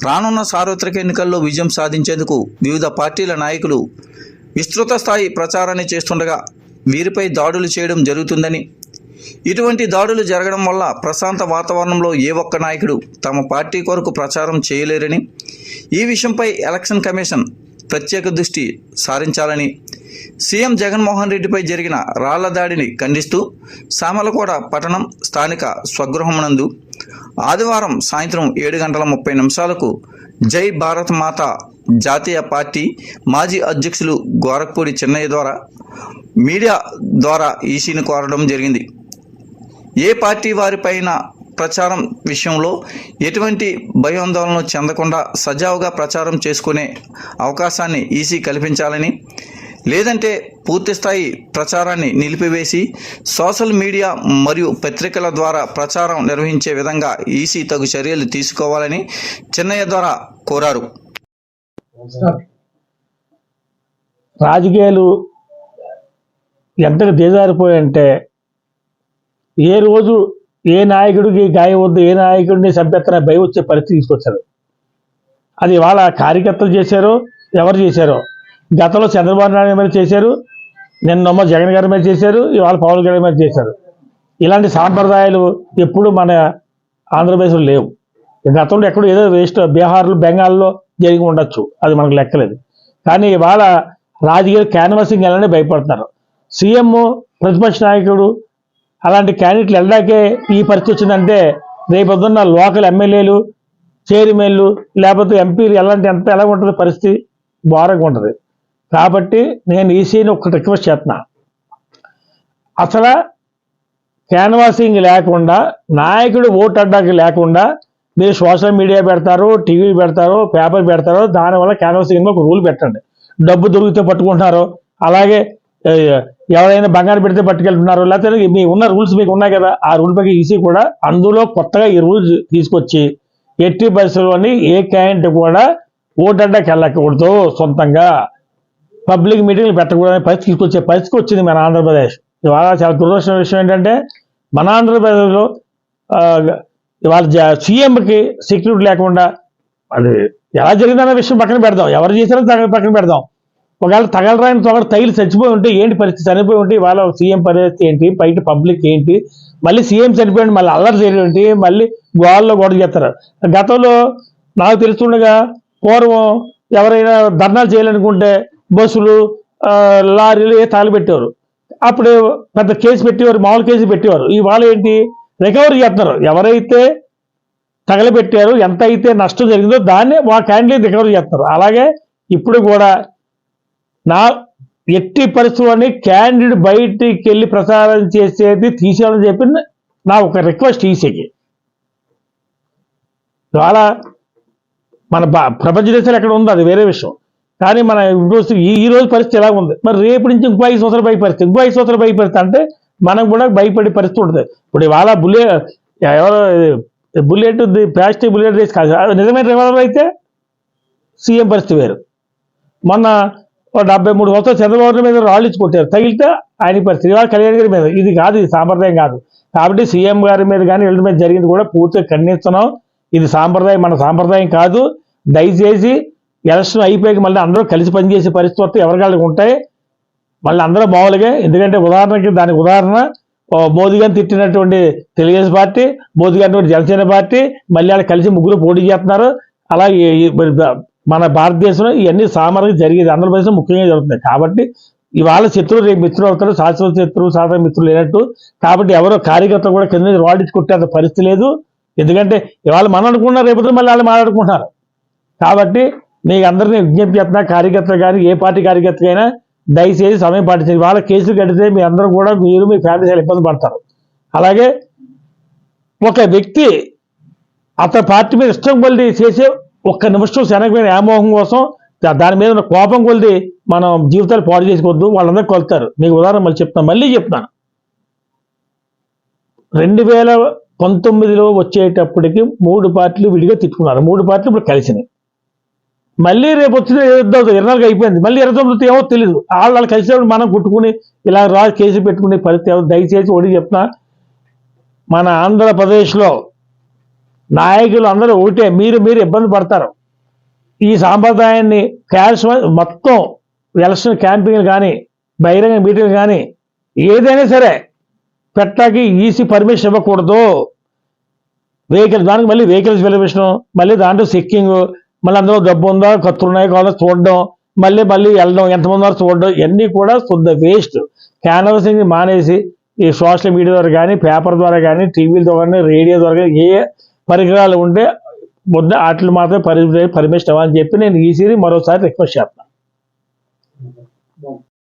రానున్న సార్వత్రిక ఎన్నికల్లో విజయం సాధించేందుకు వివిధ పార్టీల నాయకులు విస్తృత స్థాయి ప్రచారాన్ని చేస్తుండగా వీరిపై దాడులు చేయడం జరుగుతుందని ఇటువంటి దాడులు జరగడం వల్ల ప్రశాంత వాతావరణంలో ఏ ఒక్క నాయకుడు తమ పార్టీ కొరకు ప్రచారం చేయలేరని ఈ విషయంపై ఎలక్షన్ కమిషన్ ప్రత్యేక దృష్టి సారించాలని సీఎం జగన్మోహన్ రెడ్డిపై జరిగిన రాళ్ళ దాడిని ఖండిస్తూ సామలకోడ పట్టణం స్థానిక స్వగృహమునందు ఆదివారం సాయంత్రం ఏడు గంటల ముప్పై నిమిషాలకు జై భారత్ మాత జాతీయ పార్టీ మాజీ అధ్యక్షులు గోరఖ్పూడి చెన్నయ్య ద్వారా మీడియా ద్వారా ఈసీని కోరడం జరిగింది. ఏ పార్టీ వారిపైన ప్రచారం విషయంలో ఎటువంటి భయాందోళన చెందకుండా సజావుగా ప్రచారం చేసుకునే అవకాశాన్ని ఈసీ కల్పించాలని లేదంటే పూర్తిస్థాయి ప్రచారాన్ని నిలిపివేసి సోషల్ మీడియా మరియు పత్రికల ద్వారా ప్రచారం నిర్వహించే విధంగా ఈసీ తగు చర్యలు తీసుకోవాలని చెన్నయ్య ద్వారా కోరారు. రాజకీయాలు ఎంతకు దిగజారిపోయంటే ఏ రోజు ఏ నాయకుడికి గాయం వద్దు ఏ నాయకుడిని సభ్యత్న భయం వచ్చే పరిస్థితి తీసుకొచ్చారు. అది వాళ్ళ కార్యకర్తలు చేశారో ఎవరు చేశారో? గతంలో చంద్రబాబు నాయుడు మీద చేశారు నిన్నమ్మ జగన్ గారి మీద చేశారు ఇవాళ పవన్ గారి మీద చేశారు. ఇలాంటి సాంప్రదాయాలు ఎప్పుడు మన ఆంధ్రప్రదేశ్లో లేవు. గతంలో ఎక్కడో ఏదో వేస్ట్ బీహార్లో బెంగాల్లో జరిగి ఉండొచ్చు. అది మనకు లెక్కలేదు. కానీ ఇవాళ రాజకీయ క్యాన్వాసింగ్ వెళ్ళనే భయపడుతున్నారు. సీఎం ప్రతిపక్ష నాయకుడు అలాంటి క్యాండిడేట్లు వెళ్ళడాకే ఈ పరిస్థితి వచ్చిందంటే రేపొద్దున్న లోకల్ ఎమ్మెల్యేలు చైర్మన్లు లేకపోతే ఎంపీలు ఎలాంటి ఎంత ఎలా ఉంటుంది పరిస్థితి? ఘోరంగా ఉంటుంది. కాబట్టి నేను ఈసీని ఒక రిక్వెస్ట్ చేస్తున్నా. అసలు క్యాన్వాసింగ్ లేకుండా నాయకుడు ఓటు అడ్డాకి లేకుండా మీరు సోషల్ మీడియా పెడతారు టీవీ పెడతారు పేపర్ పెడతారు దానివల్ల క్యాన్వాసింగ్ ఒక రూల్ పెట్టండి. డబ్బు దొరికితే పట్టుకుంటున్నారు అలాగే ఎవరైనా బంగారం పెడితే పట్టుకెళ్తున్నారు లేకపోతే మీ ఉన్న రూల్స్ మీకు ఉన్నాయి కదా ఆ రూల్ పైకి ఈసీ కూడా అందులో కొత్తగా ఈ రూల్స్ తీసుకొచ్చి ఎట్టి పరిస్థితుల్లోని ఏ క్యాంట్ కూడా ఓటడ్డాకి వెళ్ళకూడదు సొంతంగా. పబ్లిక్ మీటింగ్లు పెట్టకూడని పరిస్థితి తీసుకొచ్చే పరిస్థితి వచ్చింది మన ఆంధ్రప్రదేశ్. ఇవాళ చాలా దురదృష్టమైన విషయం ఏంటంటే మన ఆంధ్రప్రదేశ్లో ఇవాళ సీఎంకి సెక్యూరిటీ లేకుండా అది ఎలా జరిగిందన్న విషయం పక్కన పెడదాం. ఎవరు చేశారో తగ పక్కన పెడదాం. ఒకవేళ తగలరాని తొగడ తగిలి చచ్చిపోయి ఉంటే ఏంటి పరిస్థితి? చనిపోయి ఉంటే ఇవాళ సీఎం పరిస్థితి ఏంటి? బయట పబ్లిక్ ఏంటి? మళ్ళీ సీఎం చనిపోయింది మళ్ళీ అల్లరి చేయడం మళ్ళీ గోడల్లో గొడవ చేస్తారు. గతంలో నాకు తెలుస్తుండగా పూర్వం ఎవరైనా ధర్నాలు చేయాలనుకుంటే బస్సులు లారీలు ఏ తగలబెట్టేవారు అప్పుడు పెద్ద కేసు పెట్టేవారు మామూలు కేసు పెట్టేవారు. ఇవాళ ఏంటి? రికవరీ చేస్తున్నారు. ఎవరైతే తగలబెట్టారో ఎంత అయితే నష్టం జరిగిందో దాన్ని మా క్యాండిడేట్ రికవరీ చేస్తారు అలాగే ఇప్పుడు కూడా నా ఎట్టి పరిస్థితుల్లోని క్యాండిడేట్ బయటికి వెళ్ళి ప్రచారం చేసేది తీసేయాలని చెప్పి నా ఒక రిక్వెస్ట్ ఈసీకి ఇవాళ మన ప్రపంచ దేశాలు ఎక్కడ ఉందో అది వేరే విషయం. కానీ మన ఇప్పుడు ఈ రోజు పరిస్థితి ఎలా ఉంది? మరి రేపు నుంచి ఇంకో ఐదు సంవత్సరాలు భయ పరిస్థితి ఇంకో ఐదు సంవత్సరాలు భయ అంటే మనం కూడా భయపడే పరిస్థితి ఉంటుంది. ఇప్పుడు ఇవాళ బుల్లె ఎవరో బుల్లెట్ ప్లాస్టిక్ బుల్లెట్ రేస్ కాదు. నిజమైన రివాల్వర్ అయితే సీఎం పరిస్థితి వేరు. మొన్న ఒక డెబ్బై మూడు సంవత్సరాలు చంద్రబాబు మీద రాళ్ళు ఇచ్చి కొట్టారు. తగిలితే ఆయన పరిస్థితి ఇవాళ కళ్యాణ్ గారి మీద. ఇది కాదు ఇది సాంప్రదాయం కాదు. కాబట్టి సీఎం గారి మీద కానీ వీళ్ళ మీద జరిగింది కూడా పూర్తిగా ఖండిస్తున్నాం. ఇది సాంప్రదాయం. మన సాంప్రదాయం కాదు. దయచేసి ఎలక్షన్ అయిపోయాక మళ్ళీ అందరూ కలిసి పనిచేసే పరిస్థితి వస్తే ఎవరికాళ్ళకి ఉంటాయి? మళ్ళీ అందరూ మామూలుగా ఎందుకంటే ఉదాహరణకి దానికి ఉదాహరణ మోదీ గారిని తిట్టినటువంటి తెలుగుదేశం పార్టీ మోదీ గారిని జనసేన పార్టీ మళ్ళీ వాళ్ళు కలిసి ముగ్గురు పోటీ చేస్తున్నారు. అలాగే ఈ- మన భారతదేశంలో ఇవన్నీ సామాన్యంగా జరిగేది ఆంధ్రప్రదేశ్లో ముఖ్యంగా జరుగుతుంది కాబట్టి ఇవాళ శత్రువు రేపు మిత్రులు అవుతారు శాశ్వత శత్రువు సాధారణ మిత్రులు లేనట్టు. కాబట్టి ఎవరో కార్యకర్త కూడా కింద నుంచి రాడిచ్చి కొట్టేంత పరిస్థితి లేదు. ఎందుకంటే ఇవాళ మనం అనుకున్నారు రేపు మళ్ళీ వాళ్ళు మాట్లాడుకుంటున్నారు. కాబట్టి మీకు అందరినీ విజ్ఞప్తి చేస్తున్నా కార్యకర్తలు కానీ ఏ పార్టీ కార్యకర్తకైనా దయచేసి సమయం పాటించండి. వాళ్ళ కేసులు కడితే మీ అందరూ కూడా మీరు మీ ఫ్యామిలీ చాలా ఇబ్బంది పడతారు. అలాగే ఒక వ్యక్తి అతని పార్టీ మీద ఇష్టం కొలిది చేసే ఒక్క నిమిషం శనగమైన వ్యామోహం కోసం దాని మీద ఉన్న కోపం కొలిది మనం జీవితాలు పాడు చేసుకోవద్దు వాళ్ళందరూ కొలుతారు. మీకు ఉదాహరణ మళ్ళీ చెప్తాను మళ్ళీ చెప్తాను రెండు వేల పంతొమ్మిదిలో వచ్చేటప్పటికి మూడు పార్టీలు విడిగా తిట్టుకున్నారు. మూడు పార్టీలు ఇప్పుడు కలిసినాయి. మళ్ళీ రేపు వచ్చిన యుద్ధం ఇరవై నాలుగు అయిపోయింది. మళ్ళీ ఇరవై తొమ్మిది ఏమో తెలియదు వాళ్ళు వాళ్ళు కలిసినప్పుడు మనం కుట్టుకుని ఇలా రాజు కేసు పెట్టుకునే పరిస్థితి దయచేసి ఒకటి చెప్తున్నా. మన ఆంధ్రప్రదేశ్లో నాయకులు అందరూ ఒకటే. మీరు మీరు ఇబ్బంది పడతారు. ఈ సాంప్రదాయాన్ని క్యాష్ మొత్తం ఎలక్షన్ క్యాంపింగ్లు కానీ బహిరంగ మీటింగ్లు కానీ ఏదైనా సరే పెట్టాకి ఈసీ పర్మిషన్ ఇవ్వకూడదు. వెహికల్ దానికి మళ్ళీ వెహికల్స్ వెలివేషన్ మళ్ళీ దాంట్లో చెక్కింగ్ మళ్ళీ అందులో డబ్బు ఉందా కత్తులు ఉన్నాయో చూడడం. మళ్ళీ మళ్ళీ వెళ్ళడం ఎంతమంది వారు చూడడం. ఇవన్నీ కూడా శుద్ధ వేస్ట్. క్యాన్వసింగ్ మానేసి ఈ సోషల్ మీడియా ద్వారా కానీ పేపర్ ద్వారా కానీ టీవీల ద్వారా కానీ రేడియో ద్వారా కానీ ఏ పరికరాలు ఉంటే ముద్ద వాటిని మాత్రమే పరి పర్మిషన్ అని చెప్పి నేను ఈ ఈసీని మరోసారి రిక్వెస్ట్ చేస్తాను